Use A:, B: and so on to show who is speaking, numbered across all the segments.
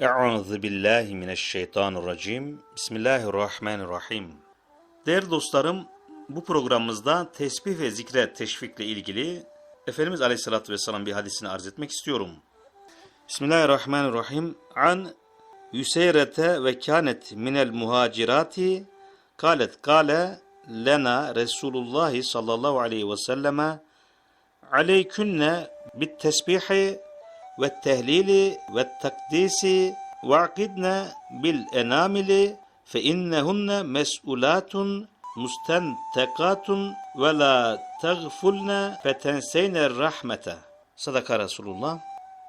A: Euzu billahi mineşşeytanirracim. Bismillahirrahmanirrahim. Değerli dostlarım, bu programımızda tesbih ve zikre teşvikle ilgili Efendimiz Aleyhisselatü Vesselam bir hadisini arz etmek istiyorum. Bismillahirrahmanirrahim. An Yüseyrete ve kânet minel muhacirati kalet kâle lena Resulullah sallallahu aleyhi ve selleme aleykünne bit tesbihi ve tehlili ve takdisi ve akidne bil enamili fe innehunne mes'ulatun mustentekatun ve la teğfulne.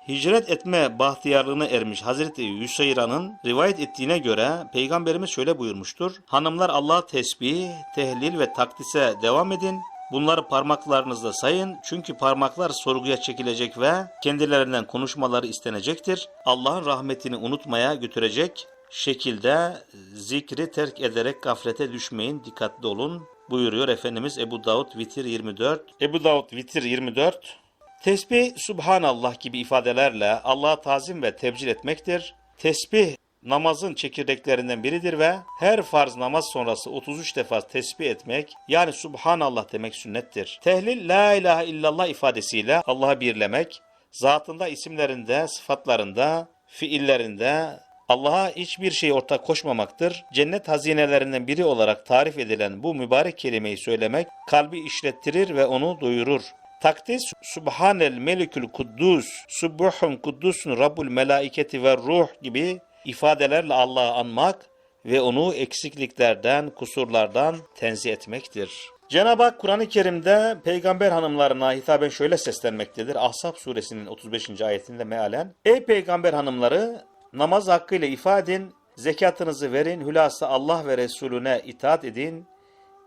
A: Hicret etme bahtiyarlığına ermiş Hazreti Yüseyra'nın rivayet ettiğine göre Peygamberimiz şöyle buyurmuştur. Hanımlar Allah'a tesbih, tehlil ve takdise devam edin. Bunları parmaklarınızda sayın çünkü parmaklar sorguya çekilecek ve kendilerinden konuşmaları istenecektir. Allah'ın rahmetini unutmaya götürecek şekilde zikri terk ederek gaflete düşmeyin, dikkatli olun buyuruyor Efendimiz Ebu Davud Vitir 24. Ebu Davud Vitir 24 Tesbih, Subhanallah gibi ifadelerle Allah'a tazim ve tebcil etmektir. Tesbih namazın çekirdeklerinden biridir ve her farz namaz sonrası 33 defa tesbih etmek yani Subhanallah demek sünnettir. Tehlil La ilahe illallah ifadesiyle Allah'a birlemek, zatında, isimlerinde, sıfatlarında, fiillerinde Allah'a hiçbir şey ortak koşmamaktır. Cennet hazinelerinden biri olarak tarif edilen bu mübarek kelimeyi söylemek kalbi işlettirir ve onu doyurur. Takdis Subhanel Melikül Kuddus, Subbuhun Kuddusun Rabbul Melaiketi ve Ruh gibi ifadelerle Allah'ı anmak ve onu eksikliklerden, kusurlardan tenzih etmektir. Cenab-ı Hak Kur'an-ı Kerim'de peygamber hanımlarına hitaben şöyle seslenmektedir. Ahzab suresinin 35. ayetinde mealen. Ey peygamber hanımları namaz hakkıyla ifade edin, zekatınızı verin, hülasa Allah ve Resulüne itaat edin.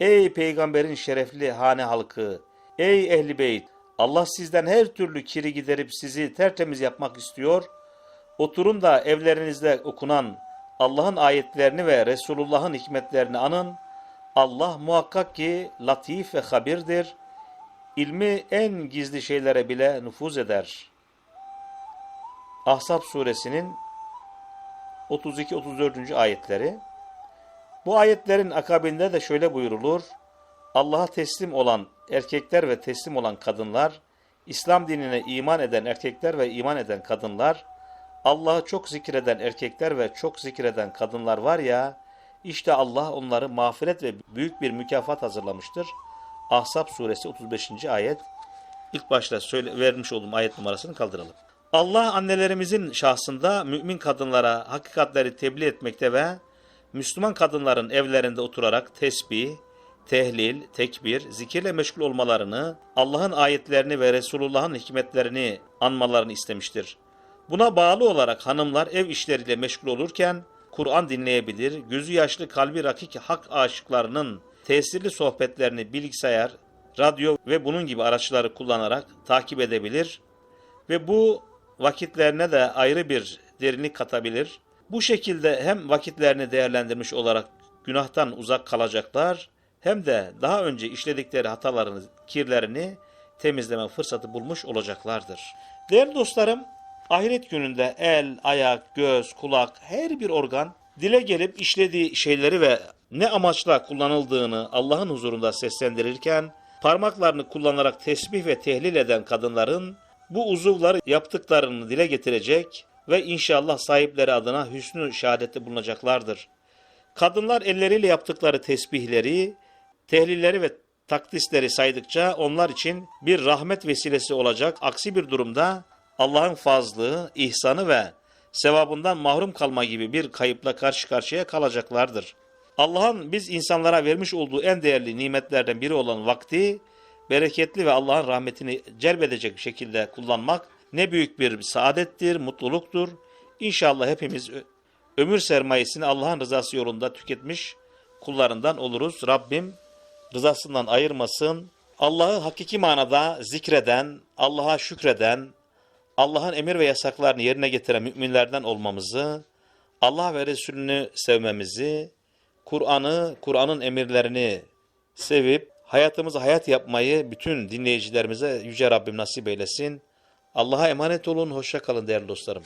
A: Ey peygamberin şerefli hane halkı, ey ehli beyt, Allah sizden her türlü kiri giderip sizi tertemiz yapmak istiyor. Oturun da evlerinizde okunan Allah'ın ayetlerini ve Resulullah'ın hikmetlerini anın. Allah muhakkak ki latif ve habirdir. İlmi en gizli şeylere bile nüfuz eder. Ahzab suresinin 32-34. ayetleri. Bu ayetlerin akabinde de şöyle buyurulur. Allah'a teslim olan erkekler ve teslim olan kadınlar, İslam dinine iman eden erkekler ve iman eden kadınlar, Allah'ı çok zikreden erkekler ve çok zikreden kadınlar var ya, işte Allah onları mağfiret ve büyük bir mükafat hazırlamıştır. Ahzab suresi 35. ayet. İlk başta söyle, vermiş olduğum ayet numarasını kaldıralım. Allah annelerimizin şahsında mümin kadınlara hakikatleri tebliğ etmekte ve Müslüman kadınların evlerinde oturarak tesbih, tehlil, tekbir, zikirle meşgul olmalarını, Allah'ın ayetlerini ve Resulullah'ın hikmetlerini anmalarını istemiştir. Buna bağlı olarak hanımlar ev işleriyle meşgul olurken Kur'an dinleyebilir, gözü yaşlı kalbi rakik hak aşıklarının tesirli sohbetlerini bilgisayar, radyo ve bunun gibi araçları kullanarak takip edebilir ve bu vakitlerine de ayrı bir derinlik katabilir. Bu şekilde hem vakitlerini değerlendirmiş olarak günahtan uzak kalacaklar hem de daha önce işledikleri hatalarını, kirlerini temizleme fırsatı bulmuş olacaklardır. Değerli dostlarım, ahiret gününde el, ayak, göz, kulak her bir organ dile gelip işlediği şeyleri ve ne amaçla kullanıldığını Allah'ın huzurunda seslendirirken parmaklarını kullanarak tesbih ve tehlil eden kadınların bu uzuvları yaptıklarını dile getirecek ve inşallah sahipleri adına hüsnü şehadette bulunacaklardır. Kadınlar elleriyle yaptıkları tesbihleri, tehlilleri ve takdisleri saydıkça onlar için bir rahmet vesilesi olacak. Aksi bir durumda Allah'ın fazlığı, ihsanı ve sevabından mahrum kalma gibi bir kayıpla karşı karşıya kalacaklardır. Allah'ın biz insanlara vermiş olduğu en değerli nimetlerden biri olan vakti, bereketli ve Allah'ın rahmetini celbedecek şekilde kullanmak ne büyük bir saadettir, mutluluktur. İnşallah hepimiz ömür sermayesini Allah'ın rızası yolunda tüketmiş kullarından oluruz. Rabbim rızasından ayırmasın. Allah'ı hakiki manada zikreden, Allah'a şükreden, Allah'ın emir ve yasaklarını yerine getiren müminlerden olmamızı, Allah ve Resulünü sevmemizi, Kur'an'ı, Kur'an'ın emirlerini sevip hayatımızı hayat yapmayı bütün dinleyicilerimize Yüce Rabbim nasip eylesin. Allah'a emanet olun, hoşça kalın değerli dostlarım.